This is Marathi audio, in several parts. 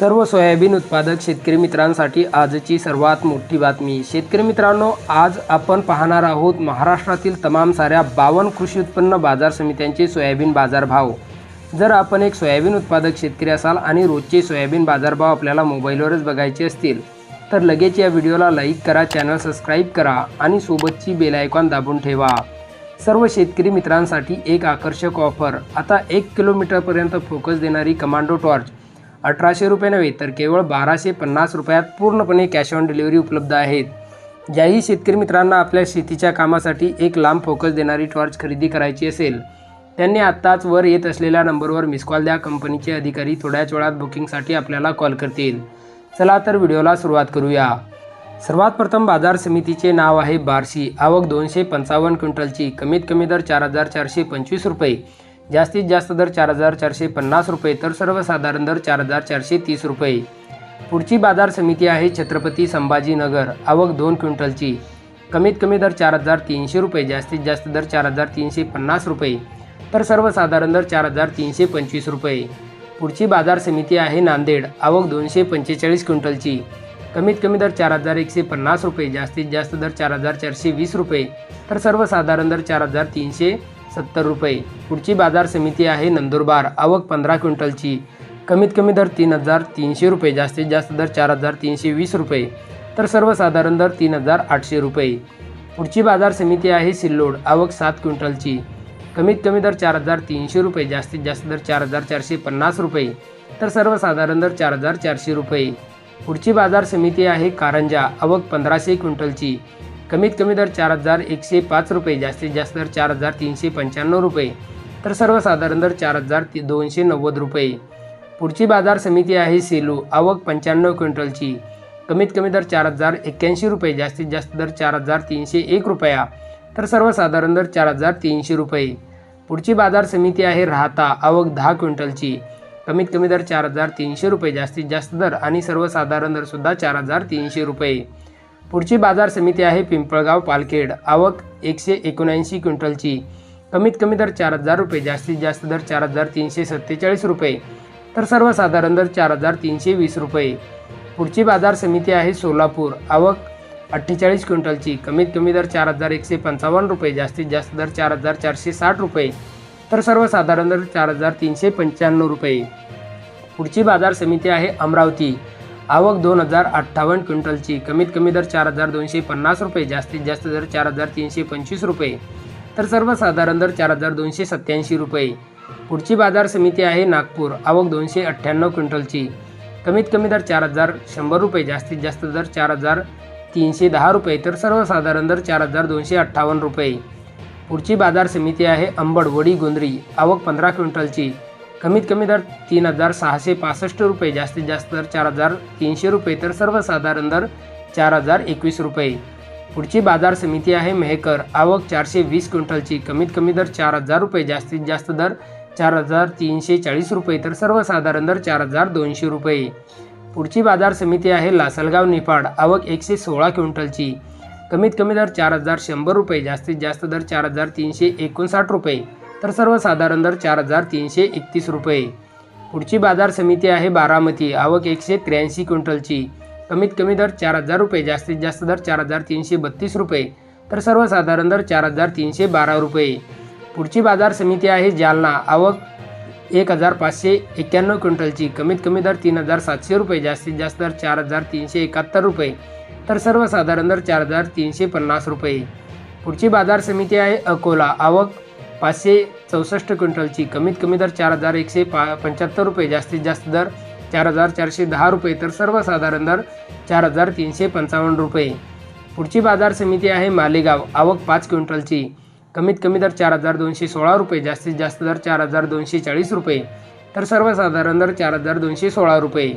सर्व सोयाबीन उत्पादक शेतकरी मित्रांसाठी आजची सर्वात मोठी बातमी. शेतकरी मित्रांनो आज आपण पाहणार आहोत महाराष्ट्रातील तमाम साऱ्या बावन्न कृषी उत्पन्न बाजार समित्यांचे सोयाबीन बाजारभाव. जर आपण एक सोयाबीन उत्पादक शेतकरी असाल आणि रोजचे सोयाबीन बाजारभाव आपल्याला मोबाईलवरच बघायचे असतील तर लगेच या व्हिडिओला लाईक करा चॅनल सबस्क्राईब करा आणि सोबतची बेल आयकॉन दाबून ठेवा. सर्व शेतकरी मित्रांसाठी एक आकर्षक ऑफर. आता एक किलोमीटरपर्यंत फोकस देणारी कमांडो टॉर्च. अठराशे रुपये नव्हे तर केवळ बाराशे पन्नास रुपयात पूर्णपणे कॅश ऑन डिलिव्हरी उपलब्ध आहेत. ज्याही शेतकरी मित्रांना आपल्या शेतीच्या कामासाठी एक लांब फोकस देणारी टॉर्च खरेदी करायची असेल त्यांनी आत्ताच वर येत असलेल्या नंबरवर मिस कॉल द्या. कंपनीचे अधिकारी थोड्याच वेळात बुकिंगसाठी आपल्याला कॉल करतील. चला तर व्हिडिओला सुरुवात करूया. सर्वात प्रथम बाजार समितीचे नाव आहे बार्शी. आवक दोनशे पंचावन्न क्विंटलची. कमीत कमी दर चार हजार चारशे पंचवीस रुपये. जास्तीत जास्त दर चार हजार चारशे पन्नास रुपये तर सर्वसाधारण दर चार हजार चारशे तीस रुपये. पुढची बाजार समिती आहे छत्रपती संभाजीनगर आवक दोन क्विंटलची. कमीत कमी दर चार हजार तीनशे रुपये जास्तीत जास्त दर चार हजार तीनशे पन्नास रुपये तर सर्वसाधारण दर चार हजार तीनशे पंचवीस रुपये. पुढची बाजार समिती आहे नांदेड आवक दोनशे पंचेचाळीस क्विंटलची. कमीत कमी दर चार हजार एकशे पन्नास रुपये जास्तीत जास्त दर चार हजार चारशे वीस रुपये तर सर्वसाधारण दर चार हजार तीनशे सत्तर रुपये. पुढची बाजार समिती आहे नंदुरबार. आवक पंधरा क्विंटलची. कमीत कमी दर तीन हजार तीनशे रुपये. जास्तीत जास्त दर चार हजार तीनशे वीस रुपये. तर सर्वसाधारण दर तीन हजार आठशे रुपये. पुढची बाजार समिती आहे सिल्लोड. आवक सात क्विंटलची. कमीत कमी दर चार हजार तीनशे रुपये. जास्तीत जास्त दर चार हजार चारशे पन्नास रुपये. तर सर्वसाधारण दर चार हजार चारशे रुपये. पुढची बाजार समिती आहे कारंजा. आवक पंधराशे क्विंटलची. कमीत कमी दर चार हजार एकशे पाच रुपये जास्तीत जास्त दर चार हजार तीनशे पंच्याण्णव रुपये तर सर्वसाधारण दर चार हजार ती दोनशे नव्वद रुपये. पुढची बाजार समिती आहे सेलू आवक पंच्याण्णव क्विंटलची. कमीत कमी दर चार हजार एक्क्याऐंशी रुपये जास्तीत जास्त दर चार हजार तीनशे एक रुपया तर सर्वसाधारण दर चार हजार तीनशे रुपये. पुढची बाजार समिती आहे राहता आवक दहा क्विंटलची. कमीत कमी दर चार हजार तीनशे रुपये जास्तीत जास्त दर आणि सर्वसाधारण दरसुद्धा चार हजार तीनशे रुपये. पुढची बाजार समिती आहे पिंपळगाव पालखेड. आवक एकशे एकोणऐंशी क्विंटलची. कमीत कमी दर चार हजार रुपये जास्तीत जास्त दर चार हजार तीनशे सत्तेचाळीस रुपये तर सर्वसाधारण दर चार हजार तीनशे वीस रुपये. पुढची बाजार समिती आहे सोलापूर. आवक अठ्ठेचाळीस क्विंटलची. कमीत कमी दर चार हजार एकशे पंचावन्न रुपये जास्तीत जास्त दर चार हजार चारशे साठ रुपये तर सर्वसाधारण दर चार हजार तीनशे पंच्याण्णव रुपये. पुढची बाजार समिती आहे अमरावती. आवक दोन हजार अठ्ठावन्न क्विंटलची. कमीत कमी दर चार हजार दोनशे पन्नास रुपये जास्तीत जास्त दर चार हजार तीनशे पंचवीस रुपये. तर सर्वसाधारण दर चार हजार दोनशे सत्त्याऐंशी रुपये. पुढची बाजार समिती आहे नागपूर आवक दोनशे अठ्ठ्याण्णव क्विंटलची. कमीत कमी दर चार हजार शंभर रुपये जास्तीत जास्त दर चार हजार तीनशे दहा रुपये. तर सर्वसाधारण दर चार हजार दोनशे अठ्ठावन्न रुपये. पुढची बाजार समिती आहे अंबड वडी गोंद्री आवक पंधरा क्विंटलची. कमीत कमी दर तीन हजार सहाशे पासष्ट रुपये जास्तीत जास्त दर चार हजार तीनशे रुपये तर सर्वसाधारण दर चार हजार एकवीस रुपये. पुढची बाजार समिती आहे मेहकर. आवक चारशे वीस क्विंटलची. कमीत कमी दर चार हजार रुपये जास्तीत जास्त दर चार हजार तीनशे चाळीस रुपये तर सर्वसाधारण दर चार हजार दोनशे रुपये. पुढची बाजार समिती आहे लासलगाव निफाड. आवक एकशे सोळा क्विंटलची. कमीत कमी दर चार हजार शंभर रुपये जास्तीत जास्त दर चार हजार तीनशे एकोणसाठ रुपये. तर सर्वसाधारण दर चार हजार तीनशे एकतीस रुपये. पुढची बाजार समिती आहे बारामती. आवक एकशे त्र्याऐंशी क्विंटलची. कमीत कमी दर चार हजार रुपये. जास्तीत जास्त दर चार हजार तीनशे बत्तीस रुपये. तर सर्वसाधारण दर चार हजार तीनशे बारा रुपये. पुढची बाजार समिती आहे जालना. आवक एक हजार पाचशे एक्क्याण्णव क्विंटलची. कमीत कमी दर तीन हजार सातशे रुपये. जास्तीत जास्त दर चार हजार तीनशे एकाहत्तर रुपये. तर सर्वसाधारण दर चार हजार तीनशे पन्नास रुपये. पुढची बाजार समिती आहे अकोला. आवक पाचशे चौसष्ट क्विंटलची कमीत कमी दर चार हजार एकशे पा पंच्याहत्तर रुपये जास्तीत जास्त दर चार हजार चारशे दहा रुपये तर सर्वसाधारण दर चार हजार तीनशे पंचावन्न रुपये. पुढची बाजार समिती आहे मालेगाव आवक पाच क्विंटलची. कमीत कमी दर चार हजार दोनशे सोळा रुपये जास्तीत जास्त दर चार हजार दोनशे चाळीस रुपये तर सर्वसाधारण दर चार हजार दोनशे सोळा रुपये.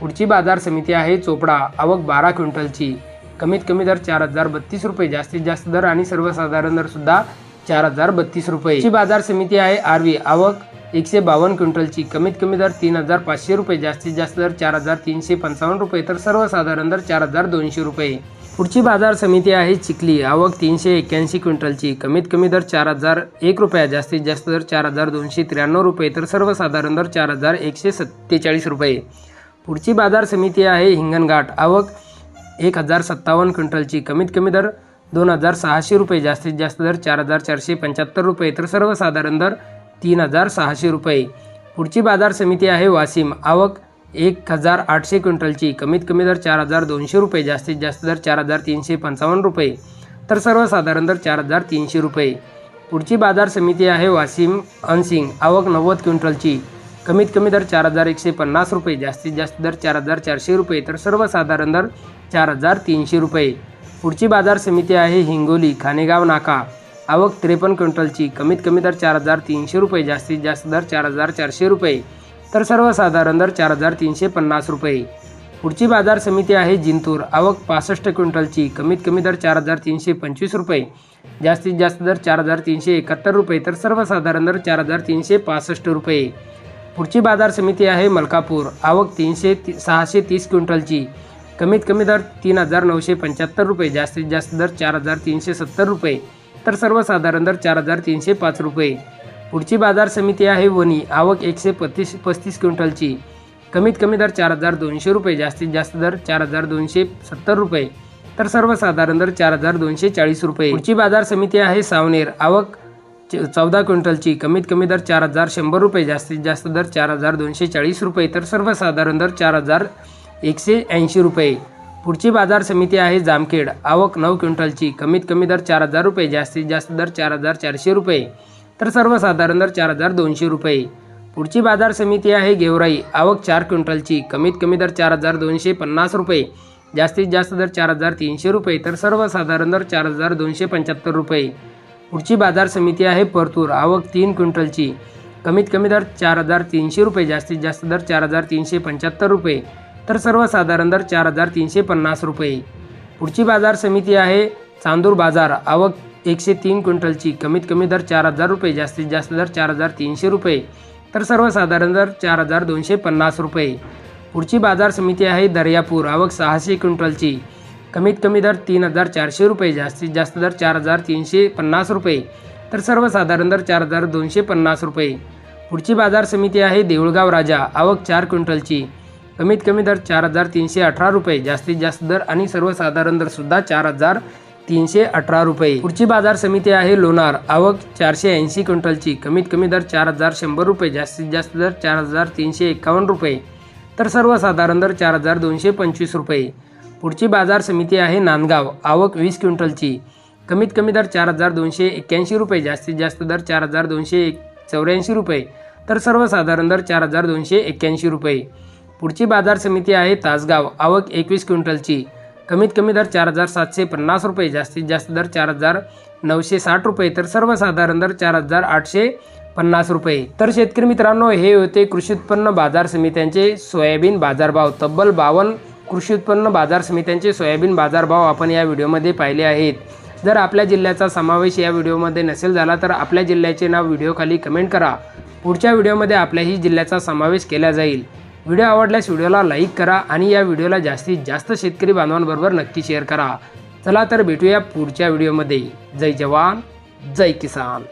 पुढची बाजार समिती आहे चोपडा आवक बारा क्विंटलची. कमीत कमी दर चार हजार बत्तीस रुपये जास्तीत जास्त दर आणि सर्वसाधारण दरसुद्धा चार हजार बत्तीस रुपये. बाजार समिती आहे आरवी आवक एकशे बावन्न क्विंटलची. कमीत कमी दर तीन हजार पाचशे रुपये. जास्तीत जास्त दर चार हजार तीनशे पंचावन्न रुपये. तर सर्वसाधारण दर चार हजार दोनशे रुपये. पुढची बाजार समिती आहे चिखली. आवक तीनशे एक्क्याऐंशी क्विंटलची. कमीत कमी दर चार हजार एक रुपया. जास्तीत जास्त दर चार हजार दोनशे त्र्याण्णव रुपये. तर सर्वसाधारण दर चार हजार एकशे सत्तेचाळीस रुपये. पुढची बाजार समिती आहे हिंगणघाट. आवक एक हजार सत्तावन्न क्विंटलची. कमीत कमी दर दोन हजार सहाशे रुपये जास्तीत जास्त दर चार हजार चारशे पंच्याहत्तर रुपये. तर सर्वसाधारण दर तीन हजार सहाशे रुपये. पुढची बाजार समिती आहे वाशिम. आवक एक हजार आठशे क्विंटलची. कमीत कमी दर चार हजार दोनशे रुपये. जास्तीत जास्त दर चार हजार तीनशे पंचावन्न रुपये. तर सर्वसाधारण दर चार हजार तीनशे रुपये. पुढची बाजार समिती आहे वाशिम अनसिंग. आवक नव्वद क्विंटलची. कमीत कमी दर चार हजार एकशे पन्नास रुपये जास्तीत जास्त दर चार हजार चारशे रुपये तर सर्वसाधारण दर चार हजार तीनशे रुपये. पुढची बाजार समिती आहे हिंगोली खानेगाव नाका. आवक त्रेपन्न क्विंटलची कमीत कमी दर चार हजार तीनशे रुपये जास्तीत जास्त दर चार हजार चारशे रुपये तर सर्वसाधारण दर चार हजार तीनशे पन्नास रुपये. पुढची बाजार समिती आहे जिंतूर आवक पासष्ट क्विंटलची कमीत कमी दर चार हजार तीनशे पंचवीस रुपये जास्तीत जास्त दर चार हजार तीनशे एकाहत्तर रुपये तर सर्वसाधारण दर चार हजार तीनशे पासष्ट रुपये. पुढची बाजार समिती आहे मलकापूर. आवक तीनशे ती सहाशे तीस क्विंटलची. कमीत कमी दर तीन हजार नऊशे पंच्याहत्तर रुपये जास्तीत जास्त दर चार हजार तीनशे सत्तर रुपये तर सर्वसाधारण दर चार हजार तीनशे पाच रुपये. पुढची बाजार समिती आहे वणी. आवक एकशे पस्तीस पस्तीस क्विंटलची. कमीत कमी दर चार हजार दोनशे रुपये जास्तीत जास्त दर चार हजार दोनशे सत्तर रुपये तर सर्वसाधारण दर चार हजार दोनशे चाळीस रुपये. पुढची बाजार समिती आहे सावनेर. आवक चौदा क्विंटलची कमीत कमी दर चार हजार शंभर रुपये जास्तीत जास्त दर चार हजार दोनशे चाळीस रुपये तर सर्वसाधारण दर चार हजार एकशे ऐंशी रुपये. पुढची बाजार समिती आहे जामखेड. आवक नऊ क्विंटलची कमीत कमी दर चार हजार रुपये जास्तीत जास्त दर चार हजार चारशे रुपये तर सर्वसाधारण दर चार हजार दोनशे रुपये. पुढची बाजार समिती आहे गेवराई. आवक चार क्विंटलची कमीत कमी दर चार हजार दोनशे पन्नास रुपये जास्तीत जास्त दर चार हजार तीनशे रुपये तर सर्वसाधारण दर चार हजार दोनशे पंच्याहत्तर रुपये. पुढची बाजार समिती आहे परतूर. आवक तीन क्विंटलची. कमीत कमी दर चार हजार तीनशे रुपये जास्तीत जास्त दर चार हजार तीनशे पंच्याहत्तर रुपये तर सर्वसाधारण दर चार हजार तीनशे पन्नास रुपये. पुढची बाजार समिती आहे चांदूर बाजार. आवक एकशे तीन क्विंटलची. कमीत कमी दर चार हजार रुपये जास्तीत जास्त दर चार हजार तीनशे रुपये तर सर्वसाधारण दर चार हजार दोनशे पन्नास रुपये. पुढची बाजार समिती आहे दर्यापूर. आवक सहाशे क्विंटलची. कमीत कमी दर तीन हजार चारशे रुपये जास्तीत जास्त दर चार हजार तीनशे पन्नास रुपये. तर सर्वसाधारण दर चार हजार दोनशे पन्नास रुपये. पुढची बाजार समिती आहे देऊळगाव राजा आवक चार क्विंटलची. कमीत कमी दर चार हजार तीनशे अठरा रुपये जास्तीत जास्त दर आणि सर्वसाधारण दर सुद्धा चार हजार तीनशे अठरा रुपये. पुढची बाजार समिती आहे लोणार आवक चारशे ऐंशी क्विंटलची. कमीत कमी दर चार हजार शंभर रुपये जास्तीत जास्त दर चार हजार तीनशे एकावन्न रुपये. तर सर्वसाधारण दर चार हजार दोनशे पंचवीस रुपये. पुढची बाजार समिती आहे नांदगाव. आवक वीस क्विंटलची. कमीत कमी दर चार हजार दोनशे एक्क्याऐंशी रुपये जास्तीत जास्त दर चार हजार दोनशे एक चौऱ्याऐंशी रुपये तर सर्वसाधारण दर चार हजार दोनशे एक्क्याऐंशी रुपये. पुढची बाजार समिती आहे तासगाव. आवक एकवीस क्विंटलची. कमीत कमी दर चार हजार सातशे पन्नास रुपये जास्तीत जास्त दर चार हजार नऊशे साठ रुपये तर सर्वसाधारण दर चार हजार आठशे पन्नास रुपये. तर शेतकरी मित्रांनो हे होते कृषी उत्पन्न बाजार समित्यांचे सोयाबीन बाजारभाव तब्बल बावन्न कृषी उत्पन्न बाजार समित्यांचे सोयाबीन बाजारभाव आपण या व्हिडिओमध्ये पाहिले आहेत. जर आपल्या जिल्ह्याचा समावेश या व्हिडिओमध्ये नसेल झाला तर आपल्या जिल्ह्याचे नाव व्हिडिओखाली कमेंट करा. पुढच्या व्हिडिओमध्ये आपल्याही जिल्ह्याचा समावेश केला जाईल. व्हिडिओ आवडल्यास व्हिडिओला लाईक करा आणि या व्हिडिओला जास्तीत जास्त शेतकरी बांधवांबरोबर नक्की शेअर करा. चला तर भेटूया पुढच्या व्हिडिओमध्ये. जय जवान जय किसान.